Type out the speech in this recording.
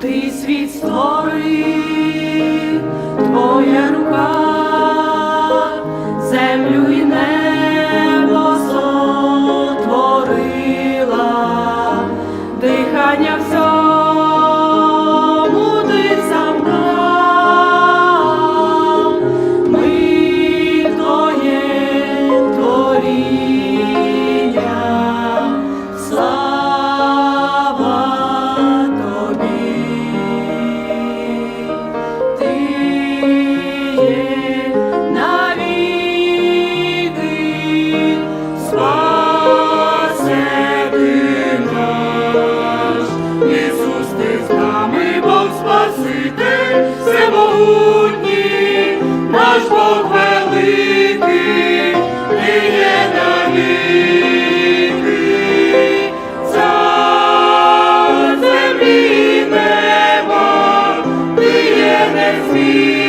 ти світ створив, твоя рука, землю і небо сотворила, дихання все. Спаситель всемогутній, наш Бог великий, ти є навіки, цар землі неба, ти є незмінний.